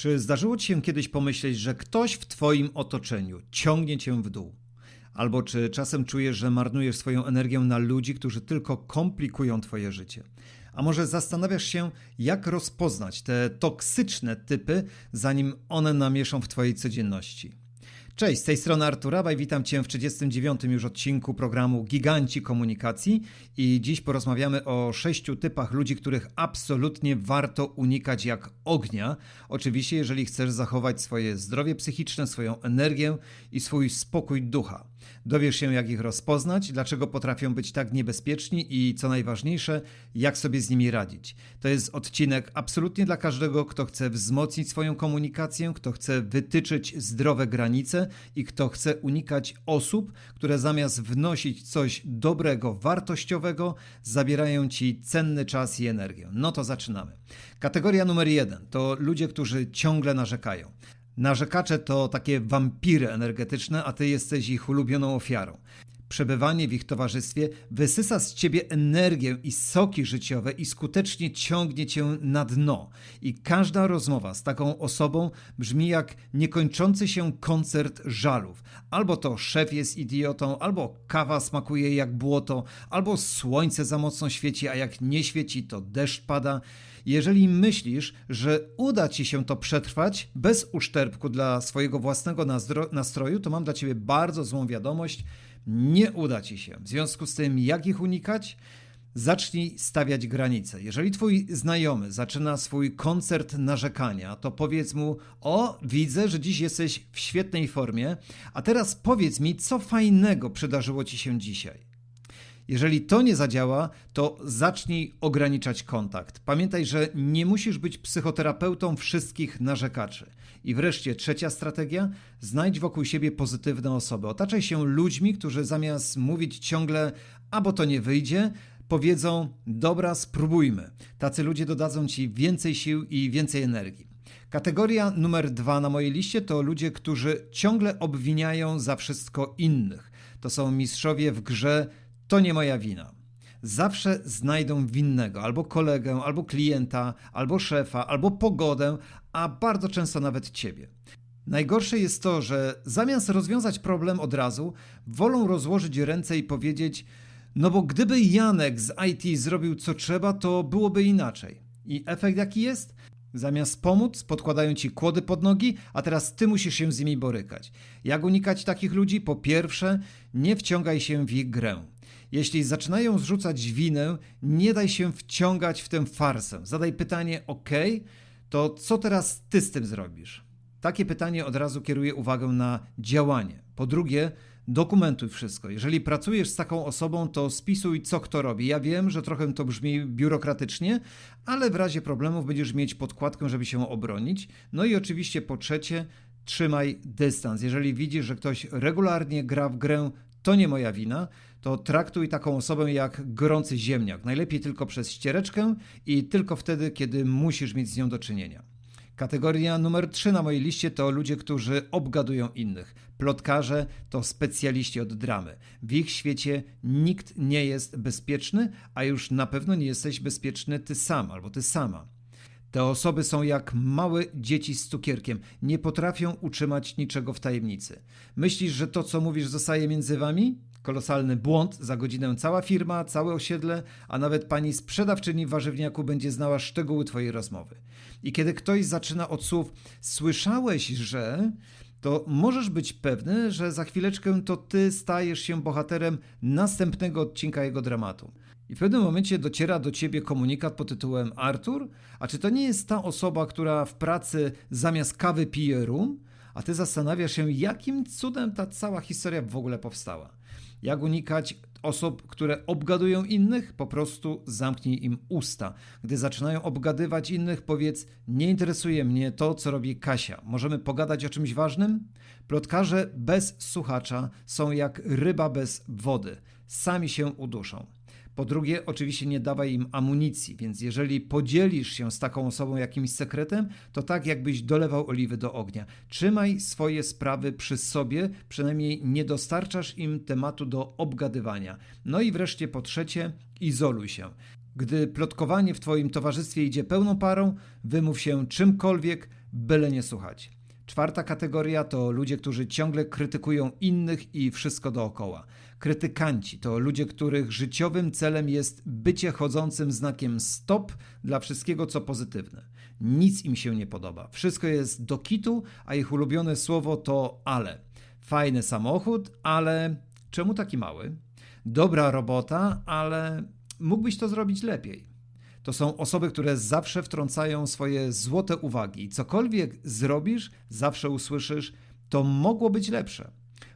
Czy zdarzyło ci się kiedyś pomyśleć, że ktoś w twoim otoczeniu ciągnie cię w dół? Albo czy czasem czujesz, że marnujesz swoją energię na ludzi, którzy tylko komplikują twoje życie? A może zastanawiasz się, jak rozpoznać te toksyczne typy, zanim one namieszą w twojej codzienności? Cześć, z tej strony Artur Rabaj, witam Cię w 39. już odcinku programu Giganci Komunikacji i dziś porozmawiamy o sześciu typach ludzi, których absolutnie warto unikać jak ognia. Oczywiście, jeżeli chcesz zachować swoje zdrowie psychiczne, swoją energię i swój spokój ducha. Dowiesz się, jak ich rozpoznać, dlaczego potrafią być tak niebezpieczni i co najważniejsze, jak sobie z nimi radzić. To jest odcinek absolutnie dla każdego, kto chce wzmocnić swoją komunikację, kto chce wytyczyć zdrowe granice i kto chce unikać osób, które zamiast wnosić coś dobrego, wartościowego, zabierają ci cenny czas i energię. No to zaczynamy. Kategoria numer jeden to ludzie, którzy ciągle narzekają. Narzekacze to takie wampiry energetyczne, a ty jesteś ich ulubioną ofiarą. Przebywanie w ich towarzystwie wysysa z ciebie energię i soki życiowe i skutecznie ciągnie cię na dno. I każda rozmowa z taką osobą brzmi jak niekończący się koncert żalów. Albo to szef jest idiotą, albo kawa smakuje jak błoto, albo słońce za mocno świeci, a jak nie świeci, to deszcz pada. Jeżeli myślisz, że uda ci się to przetrwać bez uszczerbku dla swojego własnego nastroju, to mam dla ciebie bardzo złą wiadomość. Nie uda ci się. W związku z tym, jak ich unikać? Zacznij stawiać granice. Jeżeli twój znajomy zaczyna swój koncert narzekania, to powiedz mu: O, widzę, że dziś jesteś w świetnej formie, a teraz powiedz mi, co fajnego przydarzyło ci się dzisiaj. Jeżeli to nie zadziała, to zacznij ograniczać kontakt. Pamiętaj, że nie musisz być psychoterapeutą wszystkich narzekaczy. I wreszcie trzecia strategia: znajdź wokół siebie pozytywne osoby. Otaczaj się ludźmi, którzy zamiast mówić ciągle, albo to nie wyjdzie, powiedzą: Dobra, spróbujmy. Tacy ludzie dodadzą ci więcej sił i więcej energii. Kategoria numer dwa na mojej liście to ludzie, którzy ciągle obwiniają za wszystko innych. To są mistrzowie w grze to nie moja wina. Zawsze znajdą winnego albo kolegę, albo klienta, albo szefa, albo pogodę, a bardzo często nawet ciebie. Najgorsze jest to, że zamiast rozwiązać problem od razu, wolą rozłożyć ręce i powiedzieć: No bo gdyby Janek z IT zrobił co trzeba, to byłoby inaczej. I efekt jaki jest? Zamiast pomóc, podkładają ci kłody pod nogi, a teraz ty musisz się z nimi borykać. Jak unikać takich ludzi? Po pierwsze, nie wciągaj się w ich grę. Jeśli zaczynają zrzucać winę, nie daj się wciągać w tę farsę. Zadaj pytanie: OK, to co teraz ty z tym zrobisz? Takie pytanie od razu kieruje uwagę na działanie. Po drugie, dokumentuj wszystko. Jeżeli pracujesz z taką osobą, to spisuj, co kto robi. Ja wiem, że trochę to brzmi biurokratycznie, ale w razie problemów będziesz mieć podkładkę, żeby się obronić. No i oczywiście po trzecie, trzymaj dystans. Jeżeli widzisz, że ktoś regularnie gra w grę, to nie moja wina, to traktuj taką osobę jak gorący ziemniak. Najlepiej tylko przez ściereczkę i tylko wtedy, kiedy musisz mieć z nią do czynienia. Kategoria numer 3 na mojej liście to ludzie, którzy obgadują innych. Plotkarze to specjaliści od dramy. W ich świecie nikt nie jest bezpieczny, a już na pewno nie jesteś bezpieczny ty sam albo ty sama. Te osoby są jak małe dzieci z cukierkiem, nie potrafią utrzymać niczego w tajemnicy. Myślisz, że to, co mówisz, zostaje między wami? Kolosalny błąd, za godzinę cała firma, całe osiedle, a nawet pani sprzedawczyni w warzywniaku będzie znała szczegóły twojej rozmowy. I kiedy ktoś zaczyna od słów słyszałeś, że to możesz być pewny, że za chwileczkę to ty stajesz się bohaterem następnego odcinka jego dramatu. I w pewnym momencie dociera do ciebie komunikat pod tytułem Artur, a czy to nie jest ta osoba, która w pracy zamiast kawy pije rum? A ty zastanawiasz się, jakim cudem ta cała historia w ogóle powstała. Jak unikać osób, które obgadują innych? Po prostu zamknij im usta. Gdy zaczynają obgadywać innych, powiedz: Nie interesuje mnie to, co robi Kasia. Możemy pogadać o czymś ważnym? Plotkarze bez słuchacza są jak ryba bez wody. Sami się uduszą. Po drugie, oczywiście nie dawaj im amunicji, więc jeżeli podzielisz się z taką osobą jakimś sekretem, to tak jakbyś dolewał oliwy do ognia. Trzymaj swoje sprawy przy sobie, przynajmniej nie dostarczasz im tematu do obgadywania. No i wreszcie po trzecie, izoluj się. Gdy plotkowanie w Twoim towarzystwie idzie pełną parą, wymów się czymkolwiek, byle nie słuchać. Czwarta kategoria to ludzie, którzy ciągle krytykują innych i wszystko dookoła. Krytykanci to ludzie, których życiowym celem jest bycie chodzącym znakiem stop dla wszystkiego, co pozytywne. Nic im się nie podoba. Wszystko jest do kitu, a ich ulubione słowo to ale. Fajny samochód, ale czemu taki mały? Dobra robota, ale mógłbyś to zrobić lepiej. To są osoby, które zawsze wtrącają swoje złote uwagi. Cokolwiek zrobisz, zawsze usłyszysz, to mogło być lepsze.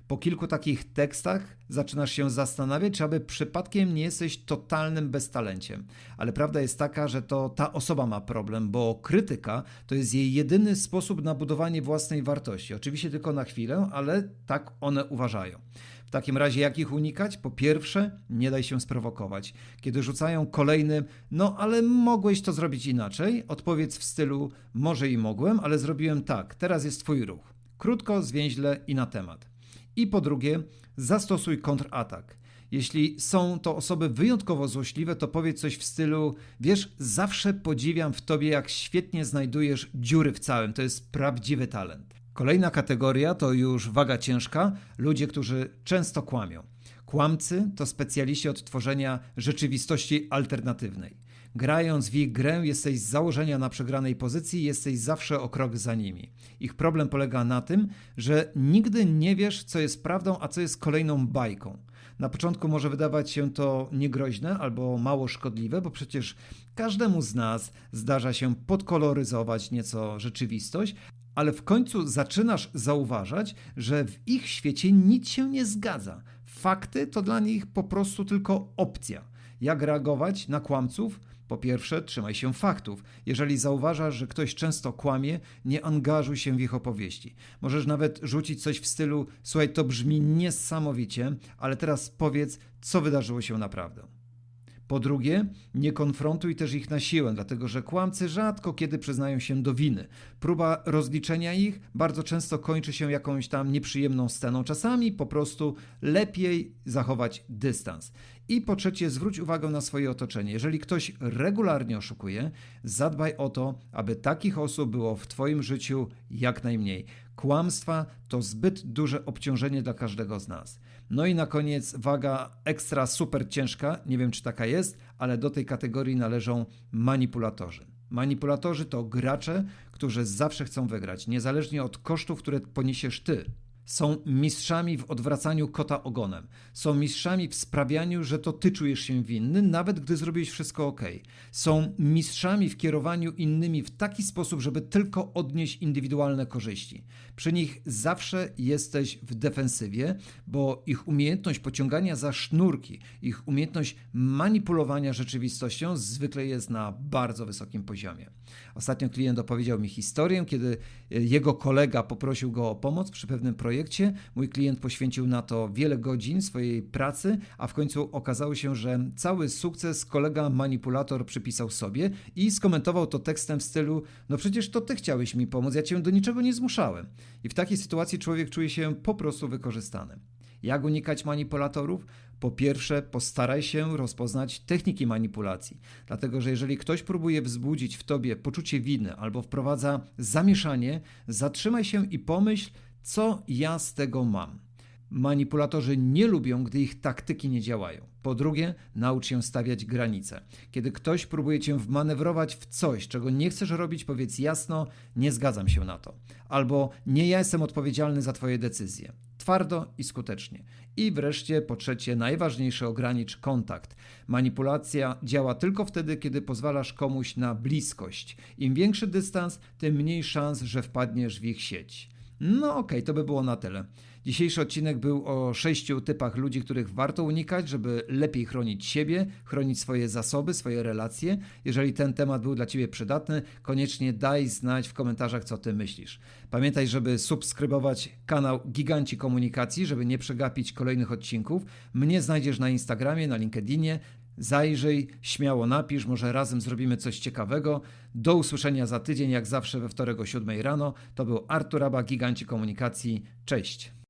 Po kilku takich tekstach zaczynasz się zastanawiać, czy aby przypadkiem nie jesteś totalnym beztalenciem. Ale prawda jest taka, że to ta osoba ma problem, bo krytyka to jest jej jedyny sposób na budowanie własnej wartości. Oczywiście tylko na chwilę, ale tak one uważają. W takim razie jak ich unikać? Po pierwsze, nie daj się sprowokować. Kiedy rzucają kolejny, no ale mogłeś to zrobić inaczej, odpowiedz w stylu, może i mogłem, ale zrobiłem tak, teraz jest twój ruch. Krótko, zwięźle i na temat. I po drugie, zastosuj kontratak. Jeśli są to osoby wyjątkowo złośliwe, to powiedz coś w stylu: Wiesz, zawsze podziwiam w tobie, jak świetnie znajdujesz dziury w całym. To jest prawdziwy talent. Kolejna kategoria to już waga ciężka ludzie, którzy często kłamią. Kłamcy to specjaliści od tworzenia rzeczywistości alternatywnej. Grając w ich grę, jesteś z założenia na przegranej pozycji, jesteś zawsze o krok za nimi. Ich problem polega na tym, że nigdy nie wiesz, co jest prawdą, a co jest kolejną bajką. Na początku może wydawać się to niegroźne albo mało szkodliwe, bo przecież każdemu z nas zdarza się podkoloryzować nieco rzeczywistość, ale w końcu zaczynasz zauważać, że w ich świecie nic się nie zgadza. Fakty to dla nich po prostu tylko opcja. Jak reagować na kłamców? Po pierwsze, trzymaj się faktów. Jeżeli zauważasz, że ktoś często kłamie, nie angażuj się w ich opowieści. Możesz nawet rzucić coś w stylu: Słuchaj, to brzmi niesamowicie, ale teraz powiedz, co wydarzyło się naprawdę. Po drugie, nie konfrontuj też ich na siłę, dlatego że kłamcy rzadko kiedy przyznają się do winy. Próba rozliczenia ich bardzo często kończy się jakąś tam nieprzyjemną sceną. Czasami po prostu lepiej zachować dystans. I po trzecie, zwróć uwagę na swoje otoczenie. Jeżeli ktoś regularnie oszukuje, zadbaj o to, aby takich osób było w Twoim życiu jak najmniej. Kłamstwa to zbyt duże obciążenie dla każdego z nas. No i na koniec waga ekstra super ciężka, nie wiem czy taka jest, ale do tej kategorii należą manipulatorzy. Manipulatorzy to gracze, którzy zawsze chcą wygrać, niezależnie od kosztów, które poniesiesz ty. Są mistrzami w odwracaniu kota ogonem. Są mistrzami w sprawianiu, że to ty czujesz się winny, nawet gdy zrobiłeś wszystko ok. Są mistrzami w kierowaniu innymi w taki sposób, żeby tylko odnieść indywidualne korzyści. Przy nich zawsze jesteś w defensywie, bo ich umiejętność pociągania za sznurki, ich umiejętność manipulowania rzeczywistością zwykle jest na bardzo wysokim poziomie. Ostatnio klient opowiedział mi historię, kiedy jego kolega poprosił go o pomoc przy pewnym projekcie projekcie. Mój klient poświęcił na to wiele godzin swojej pracy, a w końcu okazało się, że cały sukces kolega manipulator przypisał sobie i skomentował to tekstem w stylu: No przecież to ty chciałeś mi pomóc, ja cię do niczego nie zmuszałem. I w takiej sytuacji człowiek czuje się po prostu wykorzystany. Jak unikać manipulatorów? Po pierwsze, postaraj się rozpoznać techniki manipulacji, dlatego że jeżeli ktoś próbuje wzbudzić w tobie poczucie winy albo wprowadza zamieszanie, zatrzymaj się i pomyśl, co ja z tego mam? Manipulatorzy nie lubią, gdy ich taktyki nie działają. Po drugie, naucz się stawiać granice. Kiedy ktoś próbuje cię wmanewrować w coś, czego nie chcesz robić, powiedz jasno: Nie zgadzam się na to. Albo nie ja jestem odpowiedzialny za Twoje decyzje. Twardo i skutecznie. I wreszcie, po trzecie, najważniejsze, ogranicz kontakt. Manipulacja działa tylko wtedy, kiedy pozwalasz komuś na bliskość. Im większy dystans, tym mniej szans, że wpadniesz w ich sieć. No okej, okay, to by było na tyle. Dzisiejszy odcinek był o sześciu typach ludzi, których warto unikać, żeby lepiej chronić siebie, chronić swoje zasoby, swoje relacje. Jeżeli ten temat był dla Ciebie przydatny, koniecznie daj znać w komentarzach, co Ty myślisz. Pamiętaj, żeby subskrybować kanał Giganci Komunikacji, żeby nie przegapić kolejnych odcinków. Mnie znajdziesz na Instagramie, na LinkedInie. Zajrzyj, śmiało napisz, może razem zrobimy coś ciekawego. Do usłyszenia za tydzień, jak zawsze we wtorek o 7 rano. To był Artur Aba, Giganci Komunikacji. Cześć!